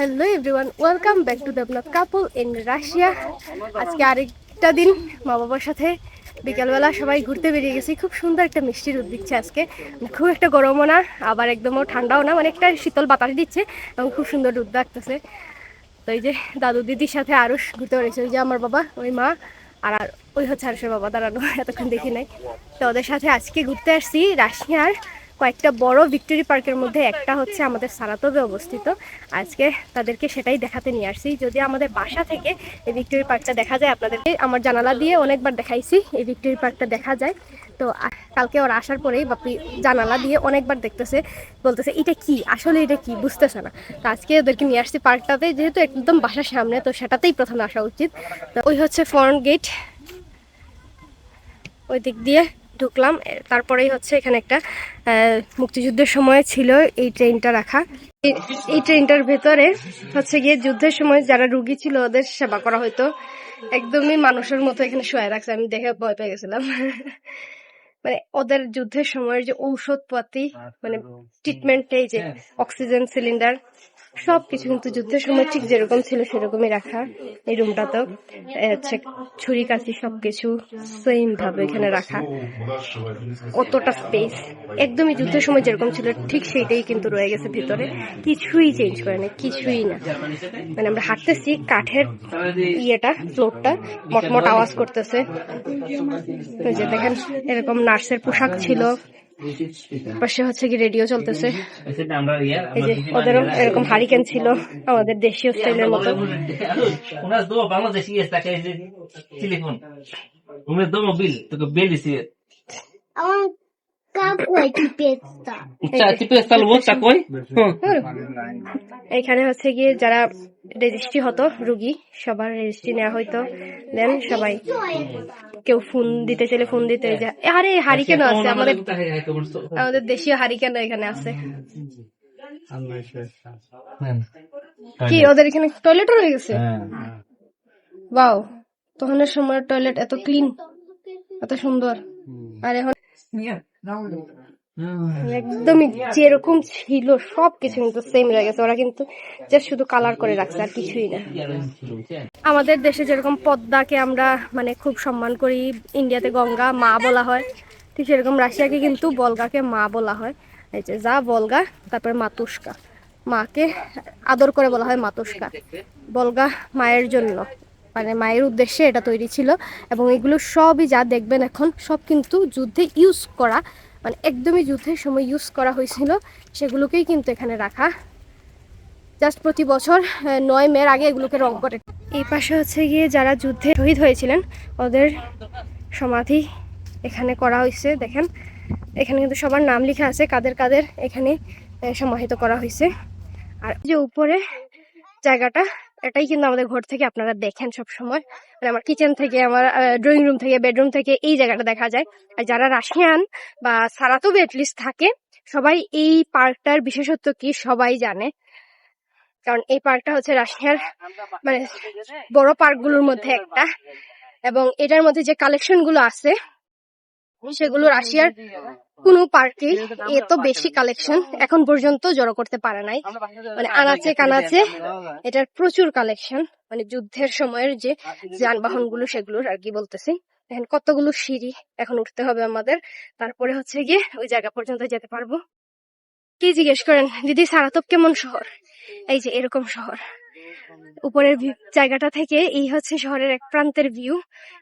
Hello everyone welcome back to blog couple in Russia আজকে আরেকটা দিন মা বাবার সাথে বিকালবেলা সবাই ঘুরতে বেরিয়ে গেছি। খুব সুন্দর একটা মিষ্টি রোদ দিচ্ছে আজকে। খুব একটা গরমও না, আবার একদমও ঠান্ডাও না মানে একটা শীতল বাতাস দিচ্ছে এবং খুব সুন্দর রোদ লাগতেছে তো এই যে দাদু দিদির সাথে আরুষ ঘুরতে বেরিয়েছে, ওই যে আমার বাবা, ওই মা, আর আর ওই হচ্ছে আরুষের বাবা, দাঁড়ানো, এতক্ষণ দেখি নাই। তো ওদের সাথে আজকে ঘুরতে আসছি, রাশিয়ার কয়েকটা বড় ভিক্টোরি পার্কের মধ্যে একটা হচ্ছে আমাদের সারাতবে অবস্থিত। আজকে তাদেরকে সেটাই দেখাতে নিয়ে আসছি। যদি আমাদের বাসা থেকে এই ভিক্টোরি পার্কটা দেখা যায়, আপনাদেরকে আমার জানালা দিয়ে অনেকবার দেখাইছি, এই ভিক্টোরি পার্কটা দেখা যায়। তো কালকে ওরা আসার পরেই বাপি জানালা দিয়ে অনেকবার দেখতেছে, বলতেছে, এটা কি? আসলে এটা কি? বুঝতেছে না। তো আজকে ওদেরকে নিয়ে আসছি পার্কটাতে, যেহেতু একদম বাসার সামনে, তো সেটাতেই প্রথমে আসা উচিত। তো ওই হচ্ছে ফ্রন্ট গেট। ওই দিক দিয়ে ঢুকলাম তারপরেই হচ্ছে এখানে একটা মুক্তিযুদ্ধের সময় ছিল এই ট্রেনটা রাখা। এই- এই ট্রেনটার ভেতরে হচ্ছে গিয়ে যুদ্ধের সময় যারা রুগী ছিল ওদের সেবা করা হতো একদমই মানুষের মতো এখানে শুয়ে রাখছে আমি দেখে ভয় পেয়ে গেছিলাম। মানে ওদের যুদ্ধের সময়ের যে ঔষধপাতি মানে ট্রিটমেন্ট এই যে অক্সিজেন সিলিন্ডার সবকিছু কিন্তু যুদ্ধের সময় ঠিক যেরকম ছিল সেরকমই রাখা এই রুমটাতেও এ, হচ্ছে ছুরি, কাঁচি, সবকিছু সেম ভাবে এখানে রাখা। অতটা স্পেস একদমই যুদ্ধের সময় যেরকম ছিল, ঠিক সেইটাই কিন্তু রয়ে গেছে ভিতরে। কিছুই চেঞ্জ করেনি কিছুই না। মানে আমরা হাঁটতেছি, কাঠের ইয়েটা ফ্লোরটা মটমট আওয়াজ করতেছে। যে দেখেন, এরকম নার্সের পোশাক ছিল। পাশে হচ্ছে কি রেডিও চলতেছে। এই যে ওদেরও এরকম হারিকেন ছিল আমাদের দেশীয় স্টাইলের মতো। বাংলাদেশ বিল বিল এখানে হচ্ছে গিয়ে যারা রেজিস্ট্রি হতো রুগী সবার রেজিস্ট্রি নেওয়া হইতো দেন সবাই কেউ ফোন দিতে চাইলে ফোন দিতে আরে হারিকেনও আছে আমাদের আমাদের দেশীয় হারিকেনও এখানে আছে কি ওদের এখানে টয়লেটও রয়ে গেছে বাও তখনের সময় টয়লেট এত ক্লিন এত সুন্দর আর এখন একদমই যেরকম ছিল সবকিছু কিন্তু সেম রয়ে গেছে। ওরা কিন্তু জাস্ট শুধু কালার করে রাখছে আর কিছুই না। আমাদের দেশে যেরকম পদ্মাকে আমরা মানে খুব সম্মান করি ইন্ডিয়াতে গঙ্গা মা বলা হয়। ঠিক সেরকম রাশিয়াকে কিন্তু বলগাকে মা বলা হয়। এই যে যা বলগা তারপরে মাতুস্কা মাকে আদর করে বলা হয় মাতুস্কা বলগা মায়ের জন্য। মানে মায়ের উদ্দেশ্যে এটা তৈরি ছিল এবং এগুলো সবই যা দেখবেন এখন, সব কিন্তু যুদ্ধে ইউজ করা মানে একদমই যুদ্ধের সময় ইউজ করা হয়েছিল। সেগুলোকেই কিন্তু এখানে রাখা। জাস্ট প্রতি বছর নয় মের আগে এগুলোকে রং করে। এই পাশে হচ্ছে গিয়ে যারা যুদ্ধে শহীদ হয়েছিলেন, ওদের সমাধি এখানে করা হয়েছে, দেখেন। এখানে কিন্তু সবার নাম লেখা আছে, কাদের কাদের এখানে সমাহিত করা হয়েছে। আর যে উপরে জায়গাটা এটাই কিন্তু আমাদের ঘর থেকে আপনারা দেখেন সব সময় মানে আমার কিচেন থেকে, আমার ড্রয়িং রুম থেকে বেডরুম থেকে এই জায়গাটা দেখা যায়। আর যারা রাশিয়ান বা সারাতবে এটলিস্ট থাকে, সবাই এই পার্কটার বিশেষত্ব কি সবাই জানে। কারণ এই পার্কটা হচ্ছে রাশিয়ার মানে বড় পার্কগুলোর মধ্যে একটা। এবং এটার মধ্যে যে কালেকশনগুলো আছে সেগুলো রাশিয়ার কোনো পার্কে এত বেশি কালেকশন এখন পর্যন্ত জড়ো করতে পারে নাই। মানে আনাচে কানাচে এটার প্রচুর কালেকশন মানে যুদ্ধের সময়ের যে যানবাহনগুলো সেগুলোর আর কি বলতেছি। এখন কতগুলো সিঁড়ি এখন উঠতে হবে আমাদের। তারপরে হচ্ছে গিয়ে ওই জায়গা পর্যন্ত যেতে পারব। কি জিজ্ঞেস করেন? দিদি সারাতপ কেমন শহর? এই যে এরকম শহর। উপরের জায়গাটা থেকে এই হচ্ছে শহরের এক প্রান্তের ভিউ।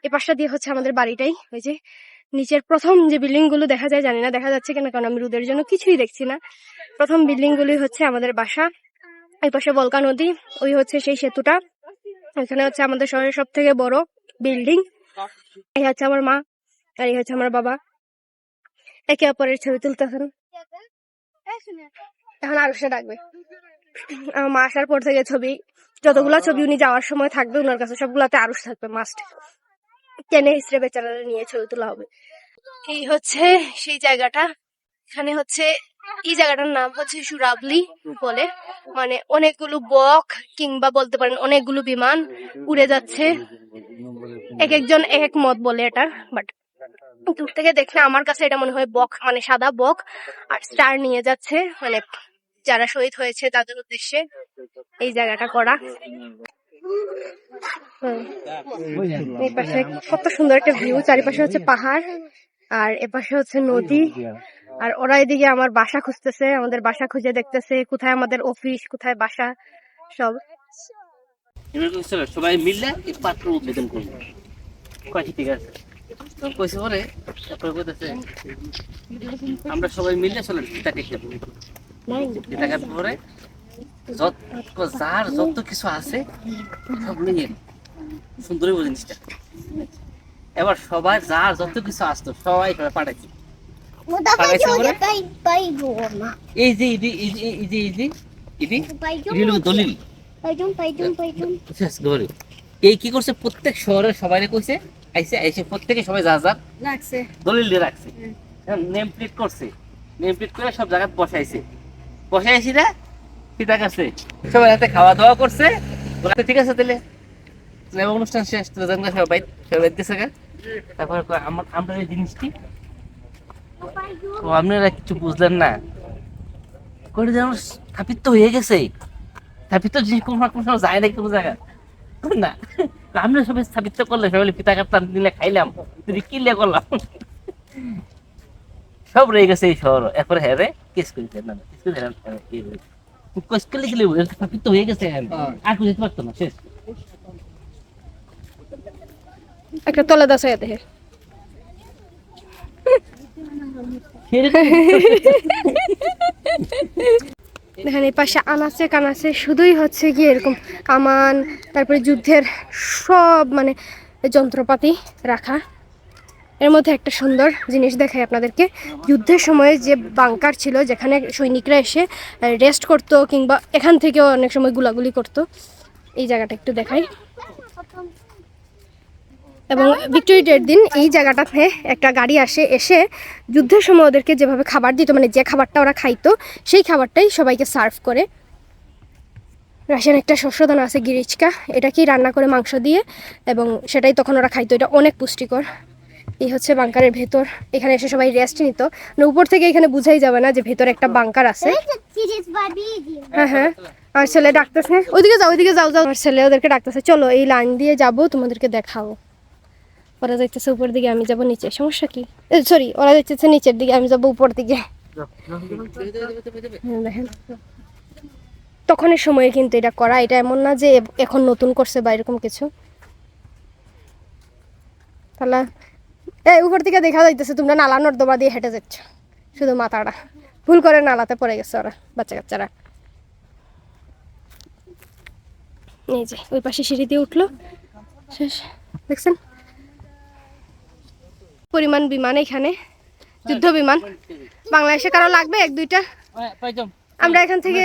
এ পাশটা দিয়ে হচ্ছে আমাদের বাড়িটাই। ওই যে নিচের প্রথম যে বিল্ডিংগুলো দেখা যায়, জানি না দেখা যাচ্ছে কিনা, কারণ আমি রোদের জন্য কিছুই দেখছি না। প্রথম বিল্ডিং গুলি হচ্ছে আমাদের বাসা। এই পাশে বলকা নদী, ওই হচ্ছে সেই সেতুটা। এখানে হচ্ছে আমাদের শহরের সব থেকে বড় বিল্ডিং। এই হচ্ছে আমার মা, আর এই হচ্ছে আমার বাবা। একে অপরের ছবি তুলতেছেন এখন আরও সে ডাকবে। আমার মা আসার পর থেকে ছবি, যতগুলা ছবি উনি যাওয়ার সময় থাকবে ওনার কাছে সবগুলাতে আরুষ থাকবে মাস্ট টেনে হিসেবে বেচারা নিয়ে ছবি তোলা হবে। এই হচ্ছে সেই জায়গাটা? এখানে হচ্ছে, এই জায়গাটার নাম হচ্ছে সুরাবলি বলে। মানে অনেকগুলো বক কিংবা বলতে পারেন অনেকগুলো বিমান উড়ে যাচ্ছে। এক একজন এক এক মত বলে এটা বাট দূর থেকে দেখলে আমার কাছে এটা মনে হয় বক মানে সাদা বক। আর স্টার নিয়ে যাচ্ছে মানে যারা শহীদ হয়েছে তাদের উদ্দেশ্যে এই জায়গাটা করা। এই পাশে কত সুন্দর একটা ভিউ চারিপাশে হচ্ছে পাহাড় আর এপাশে হচ্ছে নদী আর ওরা এদিকে আমার বাসা খুঁজতেছে আমাদের বাসা খুঁজে দেখতেছে কোথায় আমাদের অফিস কোথায় বাসা সব। সবাই মিললে পাত্র উদ্বোধন করব কয়টি ঠিক আছে? কইছে পরে তারপরে কইতেছে আমরা সবাই মিলে চলেন পিতা কেটে পিতা কাটার পরে যত যার যত কিছু আছে সব নিয়ে সুন্দর জিনিসটা এবার সবাই যার যত কিছু আসতো সবাই সবাই পাঠাইছি। goma. এই যে দলিল। এই কি করছে প্রত্যেক শহরের সবাই কইছে আইসে আইসে প্রত্যেকে সবাই যা যা লাগছে দলিল দিয়ে রাখছে নেম প্লেট করছে নেম প্লেট করে সব জায়গায় বসাইছে বসাইছি না পিতা কাছে। সবাই হাতে খাওয়া দাওয়া করছে। বলে, ঠিক আছে তাহলে। অনুষ্ঠান শেষ তো সবাই সবাই দিতেছে গা। তারপরে আমার আমরা এই জিনিসটি? ও আপনারা কিছু বুঝলেন না। করে যেন স্থাপিত হয়ে গেছে। স্থাপিত জিনিস কোনো কোনো সময় যায় না কোনো জায়গা না আমরা সবাই স্থাপিত করলে সবাই পিতা কাটতাম দিলে খাইলাম তুই কিনলে করলাম? সব রয়ে গেছে এই শহর। এরপরে হ্যাঁ রে কেস করে না কেস করে কেস করলে লেবু হয়ে গেছে। হ্যাঁ। আর কিছু যেতে পারতো না শেষ। একটা তলে দাস হয়ে দেখে দেখেন পাশে আনাচে কানাচে শুধুই হচ্ছে কি এরকম কামান তারপরে যুদ্ধের সব মানে যন্ত্রপাতি রাখা। এর মধ্যে একটা সুন্দর জিনিস দেখাই আপনাদেরকে। যুদ্ধের সময় যে বাংকার ছিল, যেখানে সৈনিকরা এসে রেস্ট করতো কিংবা এখান থেকেও অনেক সময় গুলাগুলি করতো। এই জায়গাটা একটু দেখাই। এবং ভিক্টোরি ডের দিন এই জায়গাটাতে একটা গাড়ি আসে, এসে যুদ্ধের সময় ওদেরকে যেভাবে খাবার দিত মানে যে খাবারটা ওরা খাইতো, সেই খাবারটাই সবাইকে সার্ভ করে। রাশিয়ান একটা শস্যদানা আছে গিরিচকা এটাকেই রান্না করে মাংস দিয়ে, এবং সেটাই তখন ওরা খাইতো। এটা অনেক পুষ্টিকর। এই হচ্ছে বাংকারের ভেতর। এখানে এসে সবাই রেস্ট নিত। মানে উপর থেকে এখানে বুঝাই যাবে না যে ভেতরে একটা বাংকার আছে। হ্যাঁ হ্যাঁ। আমার ছেলে ডাকতেছে। ওইদিকে যাও ওইদিকে যাও যাও। আমার ছেলে ওদেরকে ডাকতেছে চলো এই লাইন দিয়ে যাব তোমাদেরকে দেখাবো। ওরা যাইতেছে উপর দিকে আমি যাব নিচে। সমস্যা কি? সরি ওরা যাইতেছে নিচের দিকে আমি যাব উপর দিকে। হ্যাঁ, দেখেন। তখনের সময়ে কিন্তু এটা করা। এটা এমন না যে এখন নতুন করছে বা এরকম কিছু। তাহলে এই উপর থেকে দেখা যাইতেছে তোমরা নালা নর্দমা দিয়ে হেঁটে যাচ্ছ। শুধু মাথাটা। ভুল করে নালাতে পড়ে গেছে ওরা বাচ্চা কাচ্চারা। এই যে ওই পাশে সিঁড়ি দিয়ে উঠল। শেষ। দেখছেন? পরিমাণ বিমান এখানে। যুদ্ধ বিমান। বাংলাদেশে কারও লাগবে এক দুইটা? আমরা এখান থেকে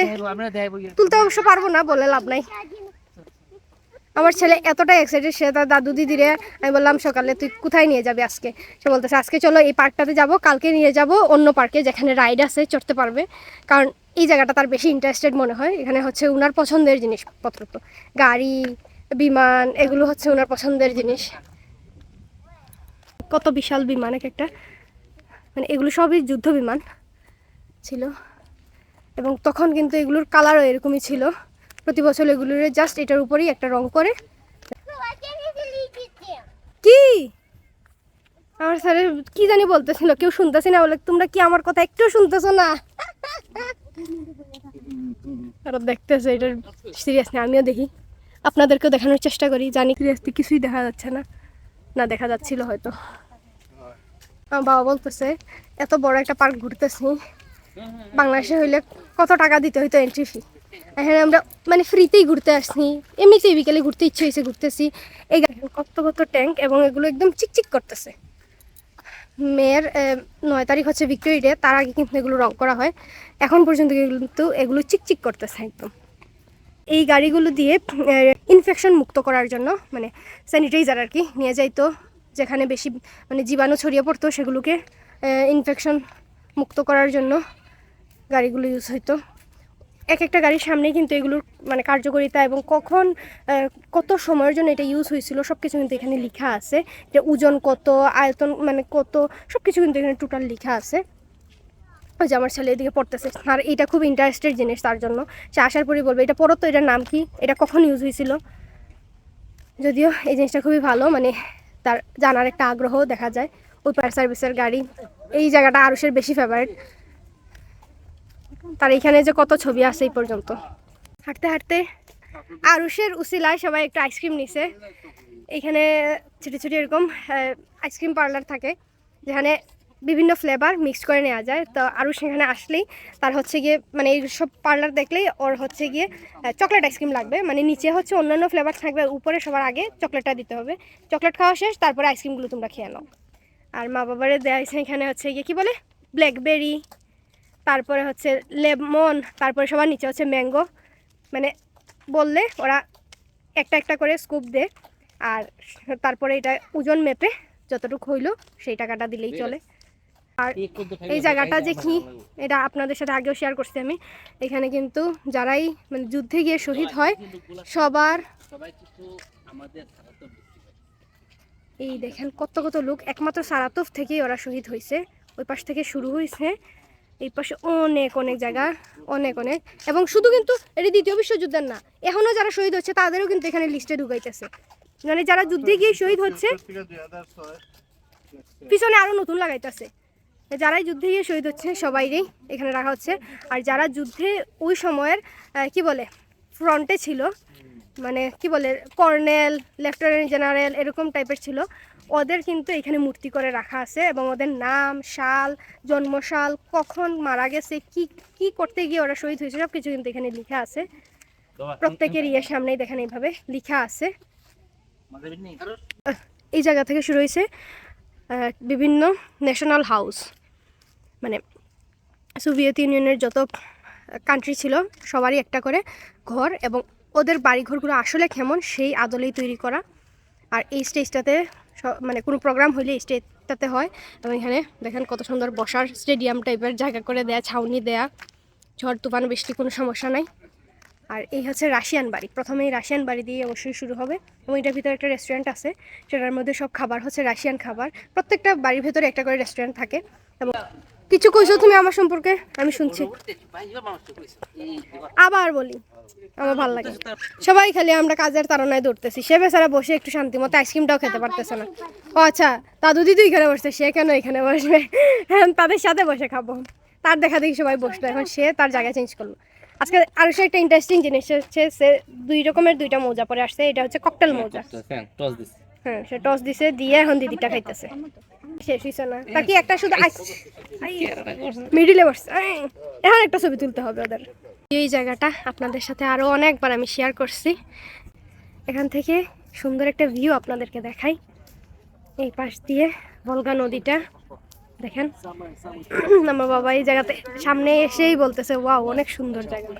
তুলতে অবশ্য পারব না বলে লাভ নাই। আমার ছেলে এতটাই এক্সাইটেড সে তার দাদু দিদিরে, আমি বললাম, সকালে তুই কোথায় নিয়ে যাবি আজকে? সে বলতেছে, আজকে চলো এই পার্কটাতে যাব, কালকে নিয়ে যাব অন্য পার্কে যেখানে রাইড আছে, চড়তে পারবে। কারণ এই জায়গাটা তার বেশি ইন্টারেস্টেড মনে হয়, এখানে হচ্ছে উনার পছন্দের জিনিসপত্র তো। গাড়ি, বিমান, এগুলো হচ্ছে ওনার পছন্দের জিনিস। কত বিশাল বিমান এক একটা। মানে এগুলো সবই যুদ্ধ বিমান ছিল। এবং তখন কিন্তু এগুলোর কালারও এরকমই ছিল। প্রতি বছর এগুলোর জাস্ট এটার উপরেই একটা রং করে. কি? আমার স্যার কি জানি বলতেছিল, কেউ শুনতেছি না, বলে, তোমরা কি আমার কথা একটু শুনতেছো না? আর দেখতেছে এটা সিরিয়াস না আমিও দেখি। আপনাদেরকেও দেখানোর চেষ্টা করি, জানি সিরিয়াসলি কিছুই দেখা যাচ্ছে না। না, দেখা যাচ্ছিল হয়তো। আমার বাবা বলতেছে, এত বড় একটা পার্ক ঘুরতেছি। বাংলাদেশে হইলে কত টাকা দিতে হইতো এন্ট্রি ফি এখানে আমরা মানে ফ্রিতেই ঘুরতে আসছি, এমনিতেই বিকেলে ঘুরতে ইচ্ছে হয়েছে ঘুরতেছি। এই কত কত ট্যাঙ্ক এবং এগুলো একদম চিকচিক করতেছে। মেয়ের নয় তারিখ হচ্ছে ভিক্টোরি ডে তার আগে কিন্তু এগুলো রং করা হয়। এখন পর্যন্ত কিন্তু এগুলো চিকচিক করতেছে একদম। এই গাড়িগুলো দিয়ে ইনফেকশন মুক্ত করার জন্য মানে স্যানিটাইজার আর কি নিয়ে যাইতো। যেখানে বেশি মানে জীবাণু ছড়িয়ে পড়তো, সেগুলোকে ইনফেকশন মুক্ত করার জন্য গাড়িগুলো ইউজ হইতো। এক একটা গাড়ির সামনেই কিন্তু এগুলোর মানে কার্যকারিতা এবং কখন কত সময়ের জন্য এটা ইউজ হয়েছিল সব কিছু কিন্তু এখানে লেখা আছে। যে ওজন কত, আয়তন মানে কত সব কিছু কিন্তু এখানে টোটাল লেখা আছে। ওই যে আমার ছেলে এদিকে পড়তেছে। আর এটা খুব ইন্টারেস্টেড জিনিস তার জন্য। সে আসার পরই বলবে, এটা পড়ো এটার নাম কি? এটা কখন ইউজ হয়েছিল? যদিও এই জিনিসটা খুবই ভালো মানে তার জানার একটা আগ্রহ দেখা যায়। ওই ফায়ার সার্ভিসের গাড়ি। এই জায়গাটা আরুষের বেশি ফেভারিট তার এখানে যে কত ছবি আছে এই পর্যন্ত। হাঁটতে হাঁটতে আরুষের উসিলায় সবাই একটু আইসক্রিম নিছে। এখানে ছোটো ছোটো এরকম আইসক্রিম পার্লার থাকে, যেখানে বিভিন্ন ফ্লেভার মিক্স করে নেওয়া যায়। তো আরও সেখানে আসলেই তার হচ্ছে গিয়ে মানে এই সব পার্লার দেখলেই ওর হচ্ছে গিয়ে চকলেট আইসক্রিম লাগবে। মানে নিচে হচ্ছে অন্যান্য ফ্লেভার থাকবে, উপরে সবার আগে চকলেটটা দিতে হবে। চকলেট খাওয়া শেষ, তারপরে আইসক্রিমগুলো তোমরা খেয়ে নাও। আর মা বাবারে দেওয়া এখানে হচ্ছে গিয়ে, কী বলে? ব্ল্যাকবেরি তারপরে হচ্ছে লেমন তারপরে সবার নিচে হচ্ছে ম্যাঙ্গো। মানে বললে ওরা একটা একটা করে স্কুপ দে আর তারপরে এটা ওজন মেপে যতটুকু হইল সেই টাকাটা দিলেই চলে। আর এই জায়গাটা যে কি এটা আপনাদের সাথে আগেও শেয়ার করছি আমি। এখানে কিন্তু যারাই মানে যুদ্ধে গিয়ে শহীদ হয় সবার এই দেখেন কত কত লোক একমাত্র সারাতফ থেকেই ওরা শহীদ হয়েছে ওই পাশ থেকে শুরু হয়েছে এই পাশে অনেক অনেক জায়গা, অনেক অনেক। এবং শুধু কিন্তু এটি দ্বিতীয় বিশ্বযুদ্ধের না এখনও যারা শহীদ হচ্ছে তাদেরও কিন্তু এখানে লিস্টে ঢুকাইতেছে। মানে যারা যুদ্ধে গিয়ে শহীদ হচ্ছে, পিছনে আরও নতুন লাগাইতেছে। যারাই যুদ্ধে গিয়ে শহীদ হচ্ছে, সবাইরই এখানে রাখা হচ্ছে। আর যারা যুদ্ধে ওই সময়ের কি বলে ফ্রন্টে ছিল মানে কি বলে কর্নেল লেফটেন্যান্ট জেনারেল এরকম টাইপের ছিল। ওদের কিন্তু এখানে মূর্তি করে রাখা আছে এবং ওদের নাম সাল জন্মসাল কখন মারা গেছে কি কি করতে গিয়ে ওরা শহীদ হয়েছে সব কিছু কিন্তু এখানে লেখা আছে। প্রত্যেকের ইয়ের সামনেই দেখেন এইভাবে লেখা আছে। এই জায়গা থেকে শুরু হয়েছে বিভিন্ন ন্যাশনাল হাউস। মানে সোভিয়েত ইউনিয়নের যত কান্ট্রি ছিল সবারই একটা করে ঘর এবং ওদের বাড়িঘরগুলো আসলে কেমন, সেই আদলেই তৈরি করা। আর এই স্টেজটাতে মানে কোনো প্রোগ্রাম হইলে এই স্টেজটাতে হয়। এবং এখানে দেখেন কত সুন্দর বসার স্টেডিয়াম টাইপের জায়গা করে দেয়া, ছাউনি দেয়া। ঝড়, তুফান, বৃষ্টি, কোনো সমস্যা নাই। আর এই হচ্ছে রাশিয়ান বাড়ি। প্রথমেই রাশিয়ান বাড়ি দিয়ে অবশ্যই শুরু হবে। এবং এটার ভিতরে একটা রেস্টুরেন্ট আছে। সেটার মধ্যে সব খাবার হচ্ছে রাশিয়ান খাবার। প্রত্যেকটা বাড়ির ভেতরে একটা করে রেস্টুরেন্ট থাকে। এবং কিছু কইছো তুমি আমার সম্পর্কে? আমি শুনছি। আবার বলি। আমার ভালো লাগে। সবাই খালি আমরা কাজের তাড়নায় দৌড়তেছি। সে বেচারা বসে একটু শান্তি মতো আইসক্রিমটাও খেতে পারতেছে না। ও আচ্ছা দাদু দিদি এখানে বসছে সে কেন এখানে বসবে? হ্যাঁ, তাদের সাথে বসে খাব। তার দেখা দেখি সবাই বসল। এখন সে তার জায়গা চেঞ্জ করল। আজকে আরও সে একটা ইন্টারেস্টিং জিনিস হচ্ছে সে দুই রকমের দুইটা মৌজা পরে আসছে। এটা হচ্ছে ককটেল মৌজা। হ্যাঁ সে টস দিছে দিয়ে এখন দিদিটা খাইতেছে। শেষ হইছে না। তাকে একটা শুধু মিডিলে বসছে। এখন একটা ছবি তুলতে হবে ওদের। এই জায়গাটা আপনাদের সাথে আরও অনেকবার আমি শেয়ার করছি। এখান থেকে সুন্দর একটা ভিউ আপনাদেরকে দেখাই। এই পাশ দিয়ে বলগা নদীটা। দেখেন। আমার বাবা এই জায়গাতে সামনে এসেই বলতেছে ওয়াও অনেক সুন্দর জায়গা।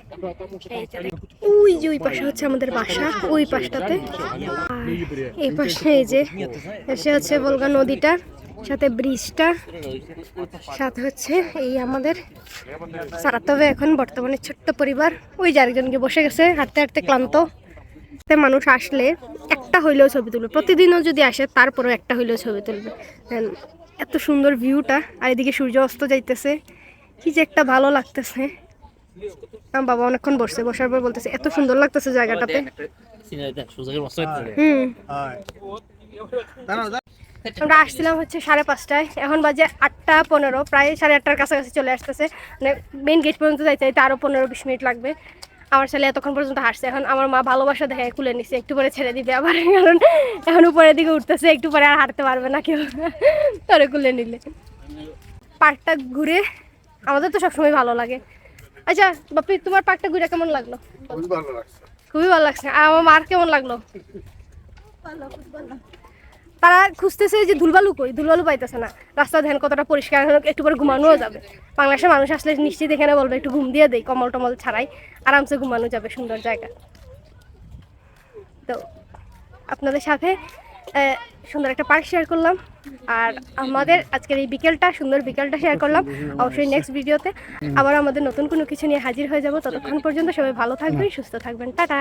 ওই যে ওই পাশে হচ্ছে আমাদের বাসা ওই পাশটাতে। আর এই পাশে এই যে এসে হচ্ছে বলগা নদীটা সাথে ব্রিজটা সাথে হচ্ছে এই আমাদের সারাতবে এখন বর্তমানে ছোট্ট পরিবার। ওই যে আরেকজনকে বসে গেছে হাঁটতে হাঁটতে ক্লান্ত। মানুষ আসলে একটা হইলেও ছবি তুলবে। প্রতিদিনও যদি আসে তারপরেও একটা হইলেও ছবি তুলবে। এত সুন্দর ভিউটা, আর এদিকে সূর্য অস্ত যাইতেছে। কি যে একটা ভালো লাগতেছে। আমার বাবা অনেকক্ষণ বসছে, বসার পর বলতেছে, এত সুন্দর লাগতেছে জায়গাটাতে। হুম। আমরা আসছিলাম হচ্ছে সাড়ে পাঁচটায়, এখন বাজে আটটা পনেরো, প্রায় সাড়ে আটটার কাছাকাছি চলে আসতেছে। মানে মেন গেট পর্যন্ত যাইতে যাইতে আরও পনেরো, বিশ মিনিট লাগবে। আমার ছেলে এতক্ষণ পর্যন্ত হাসছে এখন আমার মা ভালোবাসা দেখে খুলে নিছে একটু পরে ছেড়ে দিবে আবার কারণ এখন উপরের দিকে উঠতেছে একটু পরে আর হাঁটতে পারবে না কেউ। তোরে খুলে নিলে। পার্কটা ঘুরে আমাদের তো সবসময় ভালো লাগে। আচ্ছা বাপি তোমার পার্কটা ঘুরে কেমন লাগল? খুবই ভালো লাগছে। খুবই ভালো লাগছে। আর আমার মার কেমন লাগল? তারা খুঁজতেছে যে ধুলবালু কই? ধুলবালু পাইতেছে না। রাস্তা ধ্যান কতটা পরিষ্কার একটু পরে ঘুমানোও যাবে। বাংলাদেশের মানুষ আসলে নিশ্চিত এখানে বলবে, একটু ঘুম দিয়ে দেই, কমল টমল ছাড়াই আরামসে ঘুমানো যাবে সুন্দর জায়গা। তো আপনাদের সাথে সুন্দর একটা পার্ক শেয়ার করলাম। আর আমাদের আজকের এই বিকেলটা, সুন্দর বিকেলটা শেয়ার করলাম। অবশ্যই নেক্সট ভিডিওতে আবার আমাদের নতুন কোনো কিছু নিয়ে হাজির হয়ে যাব। ততক্ষণ পর্যন্ত সবাই ভালো থাকবেন, সুস্থ থাকবেন। টাটা!